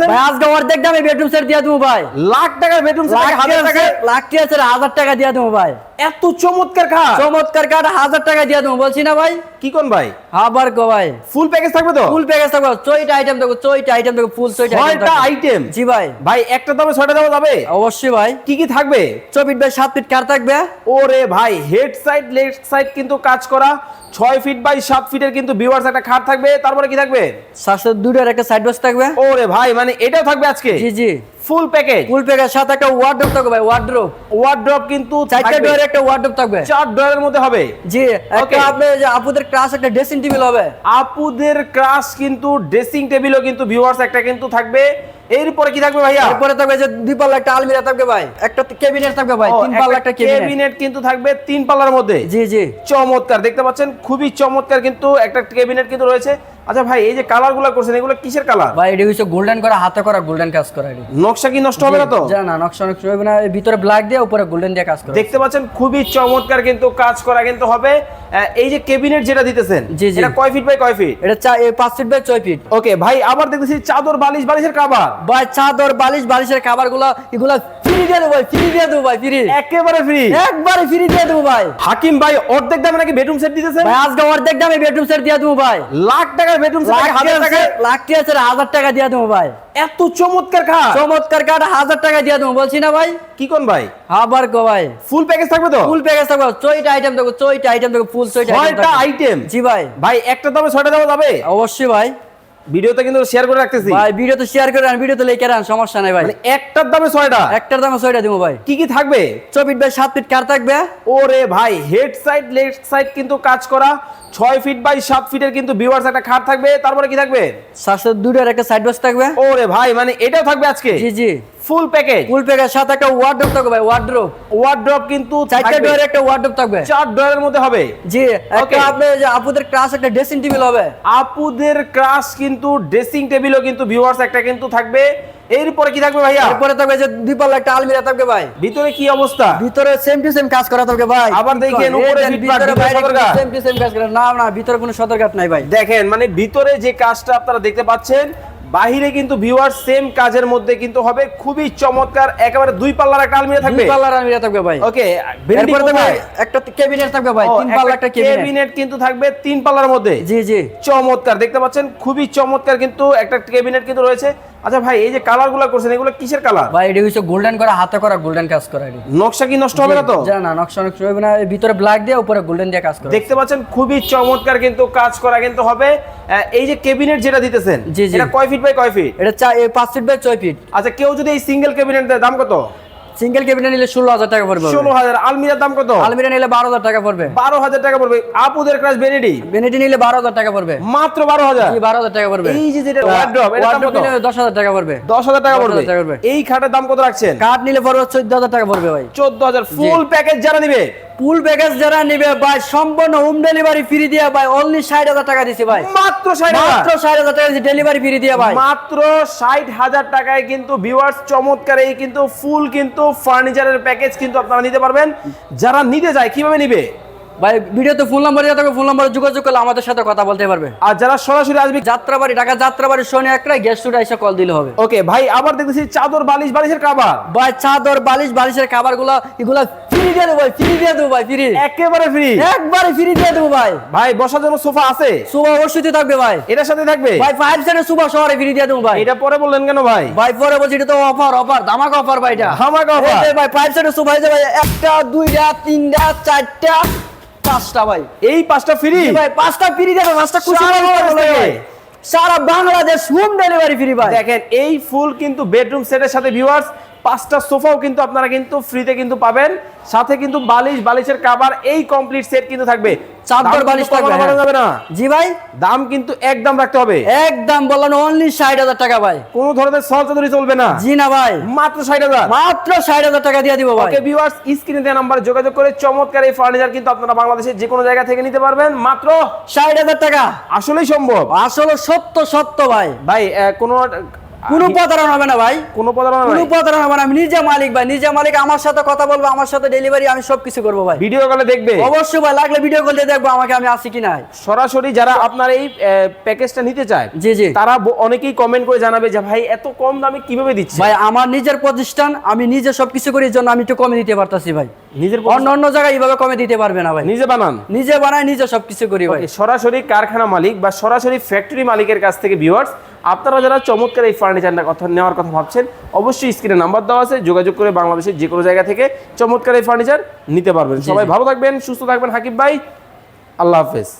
ভাই আজকে অর্ধেক দামে বেডরুম সেট দিয়ে দেবো ভাই। লাখ টাকার বেডরুম লাখ সেট হাজার টাকা টাকা লাখ টাকা হাজার টাকা দিয়ে দেবো ভাই। এত চমৎকার খাট চমৎকার কাঠ হাজার টাকা দিয়ে দেবো। বলছি না ভাই? কি কোন ভাই? আবার গো ভাই। ফুল প্যাকেজ থাকবে তো? ফুল প্যাকেজ থাকবে। চইটা আইটেম দেখো চইটা আইটেম দেখো ফুল চইটা ছয়টা আইটেম জি ভাই। ভাই একটা দামে ছয়টা দামে যাবে? অবশ্যই ভাই। কি কি থাকবে? ফিট বাই সাত ফিট কার থাকবে? ওরে ভাই হেড সাইড লেফট সাইড কিন্তু কাজ করা। ছয় ফিট বাই সাত ফিটের কিন্তু ভিউয়ার্স একটা খাট থাকবে। তারপরে কি থাকবে? সাতশো দুটোর একটা সাইড বক্স থাকবে। ওরে ভাই মানে এটাও থাকবে আজকে? জি জি। ফুল প্যাকেজ ফুল প্যাকেজ সাথে একটা ওয়ার্ড্রোপ থাকবে ভাই ওয়ার্ড্রোপ ওয়ার্ড্রপ কিন্তু চারটা থাকবে। একটা ওয়ার্ড্রোপ থাকবে। চার ডলারের মধ্যে হবে। জি একটা আপনি যে আপুদের ক্লাস একটা ড্রেসিং টেবিল হবে। আপুদের কিন্তু ড্রেসিং টেবিলও কিন্তু ভিউয়ার্স একটা কিন্তু থাকবে। এরপরে কি থাকবে ভাইয়া? তারপরে থাকবে যে দুই পাল্লা একটা আলমিরা থাকবে ভাই। একটা ক্যাবিনেট থাকবে ভাই তিন পাল্লা একটা ক্যাবিনেট কিন্তু থাকবে তিন পাল্লার মধ্যে। জি জি। চমৎকার দেখতে পাচ্ছেন? খুবই চমৎকার কিন্তু একটা ক্যাবিনেট কিন্তু রয়েছে। আচ্ছা ভাই এই যে কালারগুলো করছেন এগুলো কিসের কালার ভাই এটা হচ্ছে গোল্ডেন করা হাতে করা গোল্ডেন কাজ করা এটি। নকশা কি নষ্ট হবে না তো? যা না নকশা নকশা হবে না ভিতরে ব্ল্যাক দিয়ে উপরে গোল্ডেন দিয়ে কাজ করা দেখতে পাচ্ছেন খুবই চমৎকার কিন্তু কাজ করা কিন্তু হবে। এই যে ক্যাবিনেট যেটা দিতেছেন। এটা কয় ফিট বাই কয় ফিট এটা চা এই পাঁচ ফিট বাই ছয় ফিট ওকে ভাই আবার দেখতেছি চাদর বালিশ বালিশের কাবার ভাই চাদর বালিশ বালিশের খাবারগুলো এগুলো ফ্রি দিয়ে দেবো ভাই ফ্রি দিয়ে দেবো ভাই ফ্রি একেবারে ফ্রি একবারে ফ্রি দিয়ে দেবো ভাই। হাকিম ভাই অর্ধেক দামে নাকি বেডরুম সেট দিতেছেন? ভাই আজকে অর্ধেক দামে বেডরুম সেট দিয়ে দেবো ভাই। লাখ টাকার বেডরুম সেট লাখ হাজার টাকা লাখ দিয়ে দেবো ভাই। এত চমৎকার খাট। চমৎকার কাঠ হাজার টাকা দিয়ে দেবো বলছি না ভাই? কি কোন ভাই? আবার গো ভাই। ফুল প্যাকেজ থাকবে তো? ফুল প্যাকেজ থাকবে চইটা আইটেম দেখো চইটা আইটেম দেখো ফুল চইটা আইটেম জি ভাই। ভাই একটা দামে ছয়টা দামে যাবে অবশ্যই ভাই। ভিডিওতে কিন্তু শেয়ার করে রাখতেছি। ভাই ভিডিও তো শেয়ার করে ভিডিও তো লেখে রান সমস্যা নাই ভাই। মানে একটার দামে ছয়টা। একটার দামে ছয়টা দিব ভাই। কি কি থাকবে? 6 ফিট বাই সাত ফিট কার থাকবে? ওরে ভাই হেড সাইড লেফট সাইড কিন্তু কাজ করা ছয় ফিট বাই সাত ফিটের কিন্তু ভিউয়ার্স একটা খাট থাকবে তারপরে কি থাকবে? সাতশো দুটোর একটা সাইড বক্স থাকবে। ওরে ভাই মানে এটাও থাকবে আজকে? জি জি। Full package. ফুল প্যাকেজ সাথে একটা ওয়ার্ড্রোপ থাকবে ভাই ওয়ার্ড্রোপ ওয়ার্ড্রপ কিন্তু চারটা থাকবে। ডোরের একটা ওয়ার্ড্রোপ থাকবে। চার মধ্যে হবে। জি একটা আপনি যে আপুদের ক্লাস একটা ড্রেসিং টেবিল হবে। আপুদের কিন্তু ড্রেসিং টেবিলও কিন্তু ভিউয়ার্স একটা কিন্তু থাকবে। এরপরে কি থাকবে ভাইয়া? তারপরে থাকবে যে একটা আলমিরা থাকবে ভাই। ভিতরে কি অবস্থা? ভিতরে সেম টু সেম কাজ করা থাকবে ভাই। আবার দেখেন উপরে ভিতরে সেম টু সেম কাজ করা। না না ভিতরে কোনো সদরঘাট নাই ভাই। দেখেন মানে ভিতরে যে কাজটা আপনারা দেখতে পাচ্ছেন বাহিরে কিন্তু ভিউয়ার সেম কাজের মধ্যে কিন্তু হবে। খুবই চমৎকার একেবারে দুই পাল্লার একটা আলমিরা থাকবে? দুই পাল্লার আলমিরা থাকবে ভাই। ওকে এরপরে থাকবে একটা ক্যাবিনেট থাকবে ভাই তিন পাল্লার একটা কেবিনেট ক্যাবিনেট কিন্তু থাকবে তিন পাল্লার মধ্যে। জি জি। চমৎকার দেখতে পাচ্ছেন? খুবই চমৎকার কিন্তু একটা ক্যাবিনেট কিন্তু রয়েছে। আচ্ছা ভাই এই যে কালারগুলো করছেন এগুলো কিসের কালার ভাই এটা হচ্ছে গোল্ডেন করা হাতে করা গোল্ডেন কাজ করা এটা। নকশা কি নষ্ট হবে না তো? জানা না নকশা নষ্ট হবে না ভিতরে ব্ল্যাক দিয়ে উপরে গোল্ডেন দিয়ে কাজ করা। দেখতে পাচ্ছেন খুবই চমৎকার কিন্তু কাজ করা কিন্তু হবে। এই যে ক্যাবিনেট যেটা দিতেছেন। এটা কয় ফিট বাই কয় ফিট এটা চা এই পাঁচ ফিট বাই 6 ফিট আচ্ছা কেউ যদি এই সিঙ্গেল ক্যাবিনেট দেয় দাম কত? সিঙ্গেল ক্যাবিনেট নিলে ষোলো হাজার টাকা পড়বে ষোলো হাজার। আলমিরার দাম কত? আলমিরা নিলে বারো হাজার টাকা পড়বে। বারো হাজার টাকা পড়বে। আপুদের ক্রাস বেনেডি বেনেডি নিলে বারো হাজার টাকা পড়বে। মাত্র বারো হাজার? বারো হাজার টাকা পড়বে। এই যে যেটা ওয়ার্ড্রপ দশ হাজার টাকা পড়বে। দশ হাজার টাকা 10,000 পড়বে টাকা পড়বে। এই খাটের দাম কত রাখছেন? কাঠ নিলে পড়বে চোদ্দ হাজার টাকা পড়বে ভাই। চোদ্দ হাজার। ফুল প্যাকেজ যারা নিবে ফুল প্যাকেজ যারা নিবে ভাই সম্পূর্ণ হোম ডেলিভারি ফ্রি দিয়ে ভাই অনলি ষাট হাজার টাকা দিছি ভাই। মাত্র ষাট মাত্র ষাট হাজার টাকা দিছি ডেলিভারি ফ্রি দিয়ে ভাই। মাত্র ষাট হাজার টাকায় কিন্তু ভিউয়ার্স চমৎকার এই কিন্তু ফুল কিন্তু ফার্নিচারের প্যাকেজ কিন্তু আপনারা নিতে পারবেন। যারা নিতে যায় কীভাবে নিবে? ভাই ভিডিওতে ফোন নাম্বার দেওয়া থাকবে ফোন নাম্বারে যোগাযোগ করলে আমাদের সাথে কথা বলতে পারবে। আর যারা সরাসরি আসবে যাত্রাবাড়ি ঢাকা যাত্রাবাড়ি শনি একটা গেস্ট টুডে এসে কল দিলে হবে। ওকে ভাই আবার দেখতেছি চাদর বালিশ বালিশের কাবার ভাই চাদর বালিশ বালিশের খাবারগুলো এগুলো ফ্রি দিয়ে দেবো ভাই ফ্রি দিয়ে দেবো ভাই ফ্রি একেবারে ফ্রি একবারে ফ্রি দিয়ে দেবো ভাই। ভাই বসার জন্য সোফা আছে? সুবা অবশ্যই থাকবে ভাই। এটার সাথে থাকবে? ভাই ফাইভ শহরে ফ্রি দিয়ে দেবো ভাই। এটা পরে বললেন কেন ভাই? ভাই পরে বলছি এটা তো অফার অফার ধামাকা অফার ভাই এটা। ধামাকা যে ভাই ফাইভ এই ভাই একটা দুইটা তিনটা চারটা পাঁচটা ভাই। এই পাঁচটা ফ্রি ভাই পাঁচটা ফ্রি দেবে পাঁচটা খুশি। ভাই। সারা বাংলাদেশ হোম ডেলিভারি ফ্রি ভাই। দেখেন এই ফুল কিন্তু বেডরুম সেটের সাথে ভিউয়ার্স পাঁচটা সোফাও কিন্তু আপনারা কিন্তু ফ্রিতে কিন্তু পাবেন। সাথে কিন্তু বালিশ বালিশের কাবার এই কমপ্লিট সেট কিন্তু থাকবে। চাদর বালিশ থাকবে, হ্যাঁ। যাবে না। জি ভাই। দাম কিন্তু একদম রাখতে হবে। একদম বললাম অনলি ষাট হাজার টাকা ভাই। কোন ধরনের সল চাদরি চলবে না। জি না ভাই। মাত্র ষাট হাজার। মাত্র ষাট হাজার টাকা দিয়ে দিব ভাই। ওকে ভিউয়ার্স স্ক্রিনে দেওয়া নাম্বারে যোগাযোগ করে চমৎকার এই ফার্নিচার কিন্তু আপনারা বাংলাদেশের যে কোনো জায়গা থেকে নিতে পারবেন। মাত্র ষাট হাজার টাকা। আসলেই সম্ভব। আসলে সত্য সত্য ভাই। ভাই কোনো কোনো প্রতারণা হবে না ভাই। কোনো প্রতারণা কোনো প্রতারণা হবে না। আমি নিজে মালিক ভাই নিজে মালিক আমার সাথে কথা বলব আমার সাথে ডেলিভারি আমি সবকিছু করব ভাই। ভিডিও কলে দেখবে। অবশ্যই ভাই লাগলে ভিডিও কলে দেখব আমাকে আমি আছি কি নাই। সরাসরি যারা আপনার এই প্যাকেজটা নিতে চায় জি জি। তারা অনেকেই কমেন্ট করে জানাবে যে ভাই এত কম দামে কীভাবে দিচ্ছে? ভাই আমার নিজের প্রতিষ্ঠান আমি নিজে সবকিছু করি জন্য আমি একটু কমে দিতে পারতাছি ভাই। নিজের অন্য অন্য জায়গায় এইভাবে কমে দিতে পারবে না ভাই। নিজে বানান। নিজে বানায় নিজে সবকিছু করি ভাই। সরাসরি কারখানা মালিক বা সরাসরি ফ্যাক্টরি মালিকের কাছ থেকে ভিউয়ার্স আপনারা যারা চমৎকার এই ফার্নিচারটা কথা নেওয়ার কথা ভাবছেন অবশ্যই স্ক্রিনে নাম্বার দেওয়া আছে যোগাযোগ করে বাংলাদেশের যে কোনো জায়গা থেকে চমৎকার এই ফার্নিচার নিতে পারবেন। সবাই ভালো থাকবেন সুস্থ থাকবেন হাকিব ভাই। আল্লাহ হাফেজ।